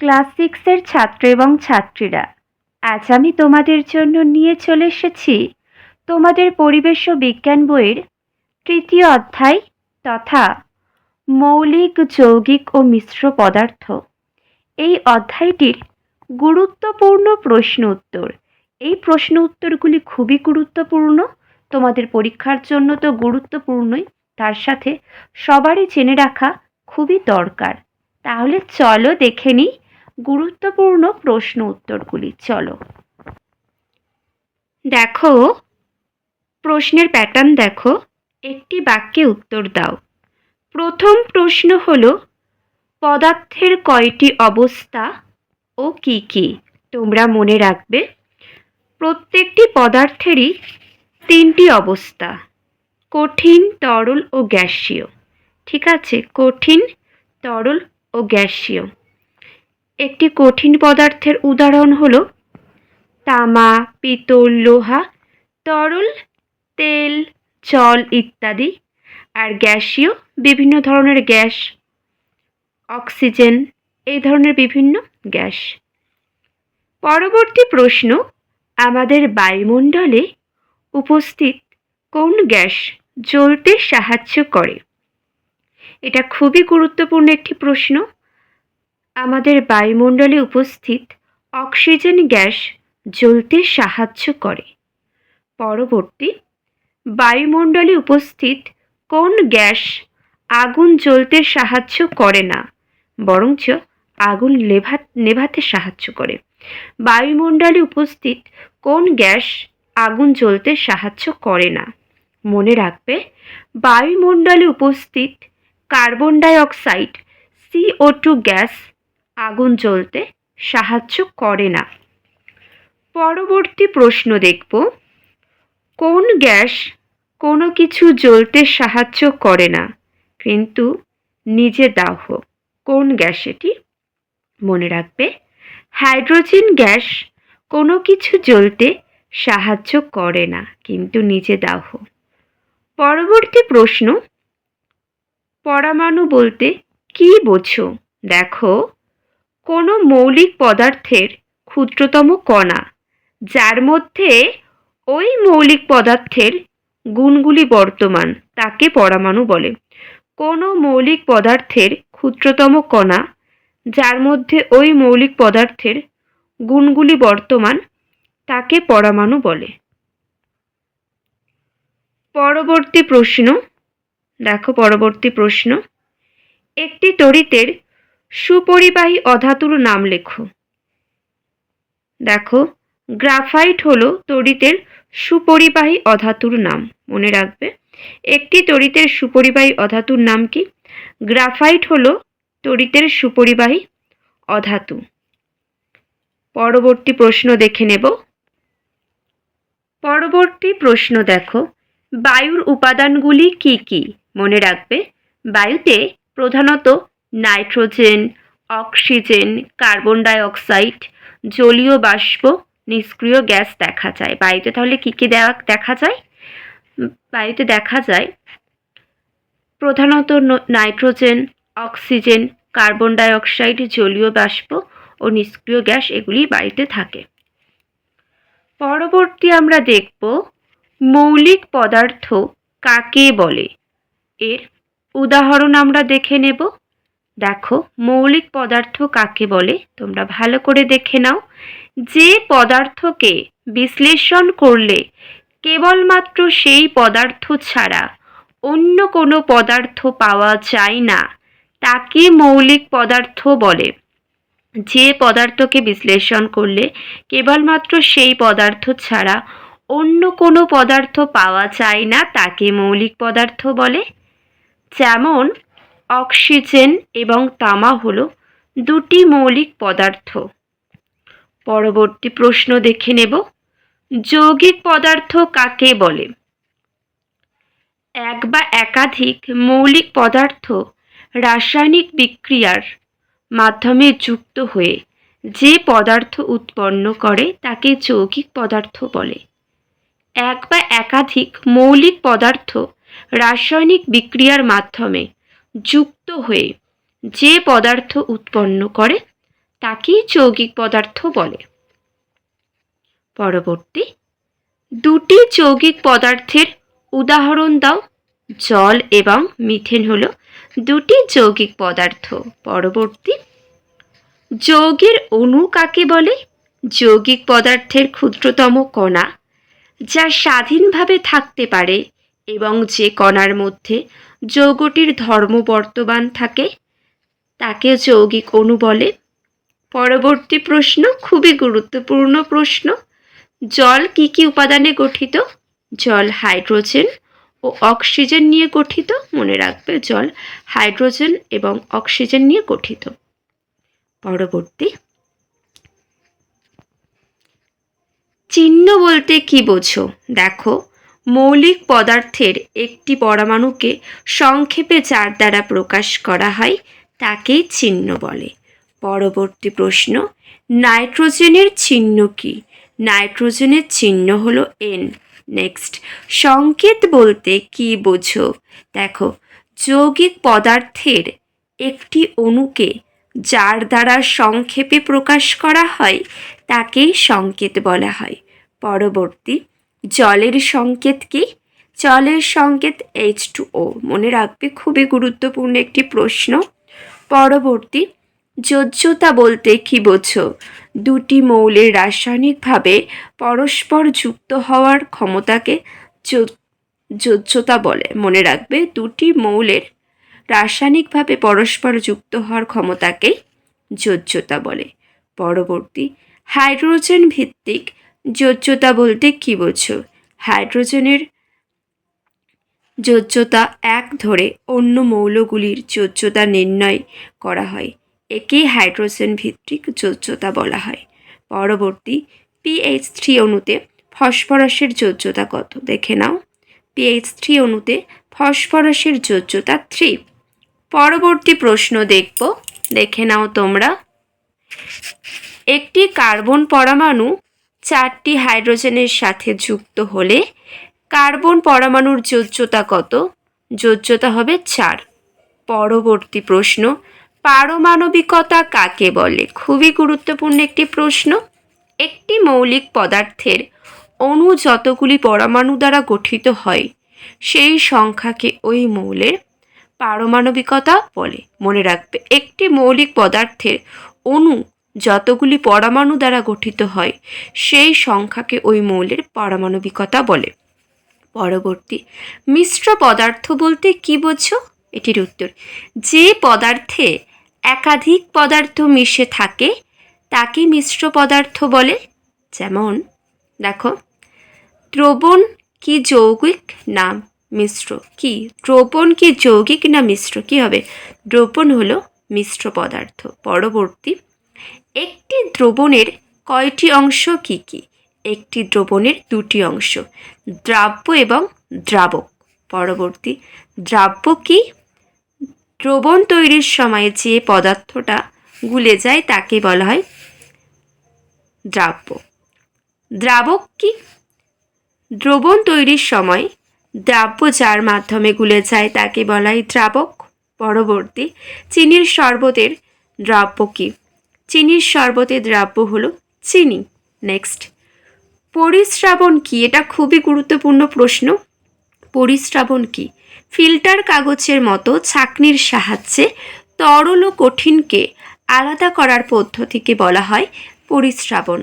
Class সিক্সের ছাত্র এবং ছাত্রীরা, আজ আমি তোমাদের জন্য নিয়ে চলে এসেছি তোমাদের পরিবেশ ও বিজ্ঞান বইয়ের তৃতীয় অধ্যায় তথা মৌলিক, যৌগিক ও মিশ্র পদার্থ। এই অধ্যায়টির গুরুত্বপূর্ণ প্রশ্ন উত্তর। এই প্রশ্ন উত্তরগুলি খুবই গুরুত্বপূর্ণ, তোমাদের পরীক্ষার জন্য তো গুরুত্বপূর্ণই, তার সাথে সবারই জেনে রাখা খুবই দরকার। তাহলে চলো দেখে নিই গুরুত্বপূর্ণ প্রশ্ন উত্তরগুলি, চলো। দেখো, প্রশ্নের প্যাটার্ন দেখো, একটি বাক্যে উত্তর দাও। প্রথম প্রশ্ন হল, পদার্থের কয়টি অবস্থা ও কি কি? তোমরা মনে রাখবে, প্রত্যেকটি পদার্থেরই তিনটি অবস্থা, কঠিন, তরল ও গ্যাসীয়। ঠিক আছে? কঠিন, তরল ও গ্যাসীয়। একটি কঠিন পদার্থের উদাহরণ হলো তামা, পিতল, লোহা, তরল, তেল, জল ইত্যাদি, আর গ্যাসীয় বিভিন্ন ধরনের গ্যাস, অক্সিজেন, এই ধরনের বিভিন্ন গ্যাস। পরবর্তী প্রশ্ন, আমাদের বায়ুমণ্ডলে উপস্থিত কোন গ্যাস জ্বলতে সাহায্য করে? এটা খুবই গুরুত্বপূর্ণ একটি প্রশ্ন। আমাদের বায়ুমণ্ডলে উপস্থিত অক্সিজেন গ্যাস জ্বলতে সাহায্য করে। পরবর্তী, বায়ুমণ্ডলে উপস্থিত কোন গ্যাস আগুন জ্বলতে সাহায্য করে না, বরঞ্চ আগুন লেভা নেভাতে সাহায্য করে। বায়ুমণ্ডলে উপস্থিত কোন গ্যাস আগুন জ্বলতে সাহায্য করে না, মনে রাখবে, বায়ুমণ্ডলে উপস্থিত carbon dioxide CO two gas আগুন জ্বলতে সাহায্য করে না। পরবর্তী প্রশ্ন দেখব, কোন গ্যাস কোনো কিছু জ্বলতে সাহায্য করে না, কিন্তু নিজে দাহ, কোন গ্যাস এটি? মনে রাখবে, হাইড্রোজেন গ্যাস কোনো কিছু জ্বলতে সাহায্য করে না, কিন্তু নিজে দাহ। পরবর্তী প্রশ্ন, পরমাণু বলতে কি বোঝো? দেখো কোনো মৌলিক পদার্থের ক্ষুদ্রতম কণা, যার মধ্যে ওই মৌলিক পদার্থের গুণগুলি বর্তমান, তাকে পরমাণু বলে। কোনো মৌলিক পদার্থের ক্ষুদ্রতম কণা, যার মধ্যে ওই মৌলিক পদার্থের গুণগুলি বর্তমান, তাকে পরমাণু বলে। পরবর্তী প্রশ্ন, দেখো পরবর্তী প্রশ্ন। একটি তড়িতের সুপরিবাহী অধাতুর নাম লেখো। দেখো, গ্রাফাইট হলো তড়িতের সুপরিবাহী অধাতুর নাম, মনে রাখবে। একটি তড়িতের সুপরিবাহী অধাতুর নাম কি? গ্রাফাইট হলো তড়িতের সুপরিবাহী অধাতু। পরবর্তী প্রশ্ন দেখে নেব। পরবর্তী প্রশ্ন দেখো, বায়ুর উপাদানগুলি কি কি? মনে রাখবে, বায়ুতে প্রধানত nitrogen, oxygen, carbon dioxide জলীয় বাষ্প, নিষ্ক্রিয় গ্যাস দেখা যায়। বায়ুতে তাহলে কী কী দেওয়া দেখা যায়? বায়ুতে দেখা যায় প্রধানত nitrogen, oxygen, carbon dioxide জলীয় বাষ্প ও নিষ্ক্রিয় গ্যাস এগুলি বায়ুতে থাকে। পরবর্তী আমরা দেখব মৌলিক পদার্থ কাকে বলে? এর উদাহরণ আমরা দেখে নেব। দেখো, মৌলিক পদার্থ কাকে বলে? তোমরা ভালো করে দেখে নাও। যে পদার্থকে বিশ্লেষণ করলে কেবলমাত্র সেই পদার্থ ছাড়া অন্য কোনো পদার্থ পাওয়া যায় না, তাকে মৌলিক পদার্থ বলে। যে পদার্থকে বিশ্লেষণ করলে কেবলমাত্র সেই পদার্থ ছাড়া অন্য কোনো পদার্থ পাওয়া যায় না, তাকে মৌলিক পদার্থ বলে। যেমন অক্সিজেন এবং তামা হলো দুটি মৌলিক পদার্থ। পরবর্তী প্রশ্ন দেখে নেব, যৌগিক পদার্থ কাকে বলে? এক বা একাধিক মৌলিক পদার্থ রাসায়নিক বিক্রিয়ার মাধ্যমে যুক্ত হয়ে যে পদার্থ উৎপন্ন করে তাকে যৌগিক পদার্থ বলে। এক বা একাধিক মৌলিক পদার্থ রাসায়নিক বিক্রিয়ার মাধ্যমে যুক্ত হয়ে যে পদার্থ উৎপন্ন করে, তাকেই যৌগিক পদার্থ বলে। পরবর্তী, দুটি যৌগিক পদার্থের উদাহরণ দাও। জল এবং মিথেন হল দুটি যৌগিক পদার্থ। পরবর্তী, যৌগের অণু কাকে বলে? যৌগিক পদার্থের ক্ষুদ্রতম কণা, যা স্বাধীনভাবে থাকতে পারে এবং যে কণার মধ্যে যৌগটির ধর্ম বর্তমান থাকে, তাকে যৌগিক অণু বলে। পরবর্তী প্রশ্ন, খুবই গুরুত্বপূর্ণ প্রশ্ন, জল কি কি উপাদানে গঠিত? জল হাইড্রোজেন ও অক্সিজেন নিয়ে গঠিত। মনে রাখবে, জল হাইড্রোজেন এবং অক্সিজেন নিয়ে গঠিত। পরবর্তী। চিহ্ন বলতে কি বোঝো? দেখো মৌলিক পদার্থের একটি পরমাণুকে সংক্ষেপে যার দ্বারা প্রকাশ করা হয়, তাকেই চিহ্ন বলে। পরবর্তী প্রশ্ন, নাইট্রোজেনের চিহ্ন কি? নাইট্রোজেনের চিহ্ন হলো এন নেক্সট সংকেত বলতে কি বোঝো? দেখো, যৌগিক পদার্থের একটি অণুকে যার দ্বারা সংক্ষেপে প্রকাশ করা হয়, তাকেই সংকেত বলা হয়। পরবর্তী জলের সংকেত কি? জলের সংকেত এইচ টু ও মনে রাখবে, খুবই গুরুত্বপূর্ণ একটি প্রশ্ন। পরবর্তী, যোজ্যতা বলতে কি বোঝো? দুটি মৌলের রাসায়নিকভাবে পরস্পর যুক্ত হওয়ার ক্ষমতাকে যোজ্যতা বলে। মনে রাখবে, দুটি মৌলের রাসায়নিকভাবে পরস্পর যুক্ত হওয়ার ক্ষমতাকেই যোজ্যতা বলে। পরবর্তী, হাইড্রোজেন ভিত্তিক যোজ্যতা বলতে কি বোঝো? হাইড্রোজেনের যোজ্যতা এক ধরে অন্য মৌলগুলির যোজ্যতা নির্ণয় করা হয়। একেই হাইড্রোজেন ভিত্তিক যোজ্যতা বলা হয়। পরবর্তী পিএইচ থ্রি অণুতে ফসফরাসের যোজ্যতা কত? দেখে নাও। পিএইচ থ্রি অণুতে ফসফরাসের যোজ্যতা থ্রি। পরবর্তী প্রশ্ন দেখব। দেখে নাও তোমরা। একটি কার্বন পরমাণু চারটি হাইড্রোজেনের সাথে যুক্ত হলে কার্বন পরমাণুর যোজ্যতা কত? যোজ্যতা হবে চার। পরবর্তী প্রশ্ন, পারমাণবিকতা কাকে বলে? খুবই গুরুত্বপূর্ণ একটি প্রশ্ন। একটি মৌলিক পদার্থের অণু যতগুলি পরমাণু দ্বারা গঠিত হয়, সেই সংখ্যাকে ওই মৌলের পারমাণবিকতা বলে। মনে রাখবে, একটি মৌলিক পদার্থের অণু যতগুলি পরমাণু দ্বারা গঠিত হয়, সেই সংখ্যাকে ওই মৌলের পারমাণবিকতা বলে। পরবর্তী, মিশ্র পদার্থ বলতে কি বোঝো? এটির উত্তর, যে পদার্থে একাধিক পদার্থ মিশে থাকে, তাকে মিশ্র পদার্থ বলে। যেমন, দেখো, দ্রবণ কি যৌগিক না মিশ্র? কি? দ্রবণ কি যৌগিক না মিশ্র? কি হবে? দ্রবণ হলো মিশ্র পদার্থ। পরবর্তী একটি দ্রবণের কয়টি অংশ কি কি? একটি দ্রবণের দুটি অংশ, দ্রাব্য এবং দ্রাবক। পরবর্তী, দ্রাব্য কি? দ্রবণ তৈরির সময় যে পদার্থটা গুলে যায় তাকে বলা হয় দ্রাব্য। দ্রাবক কি? দ্রবণ তৈরির সময় দ্রাব্য যার মাধ্যমে গুলে যায় তাকে বলা হয় দ্রাবক। পরবর্তী, চিনির শরবতের দ্রাব্য কি? চিনির শরবতের দ্রাব্য হলো চিনি। নেক্সট পরিশ্রাবণ কি? এটা খুবই গুরুত্বপূর্ণ প্রশ্ন। পরিশ্রাবণ কি? ফিল্টার কাগজের মতো ছাঁকনির সাহায্যে তরল ও কঠিনকে আলাদা করার পদ্ধতিকে বলা হয় পরিশ্রাবণ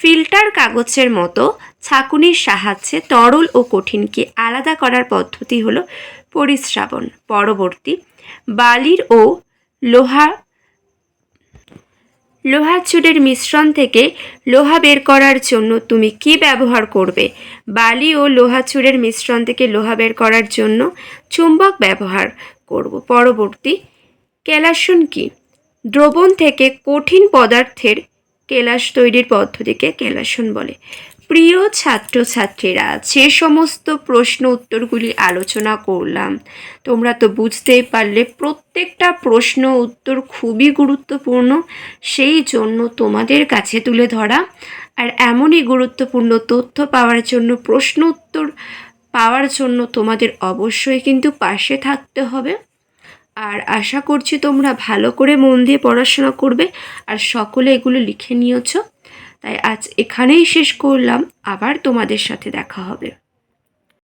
ফিল্টার কাগজের মতো ছাঁকুনির সাহায্যে তরল ও কঠিনকে আলাদা করার পদ্ধতি হলো পরিশ্রাবণ পরবর্তী, বালির ও লোহা লোহার চুরের মিশ্রণ থেকে লোহা বের করার জন্য তুমি কি ব্যবহার করবে? বালি ও লোহা চুরের মিশ্রণ থেকে লোহা বের করার জন্য চুম্বক ব্যবহার করব। পরবর্তী কেলাসন কি? দ্রবণ থেকে কঠিন পদার্থের কেলাস তৈরির পদ্ধতিকে কেলাসন বলে। প্রিয় ছাত্রছাত্রীরা, যে সমস্ত প্রশ্ন উত্তরগুলি আলোচনা করলাম, তোমরা তো বুঝতেই পারলে প্রত্যেকটা প্রশ্ন উত্তর খুবই গুরুত্বপূর্ণ, সেই জন্য তোমাদের কাছে তুলে ধরা। আর এমনই গুরুত্বপূর্ণ তথ্য পাওয়ার জন্য, প্রশ্ন উত্তর পাওয়ার জন্য তোমাদের অবশ্যই কিন্তু পাশে থাকতে হবে। আর আশা করছি তোমরা ভালো করে মন দিয়ে পড়াশোনা করবে, আর সকলে এগুলো লিখে নিয়েছ। তাই আজ এখানেই শেষ করলাম। আবার তোমাদের সাথে দেখা হবে।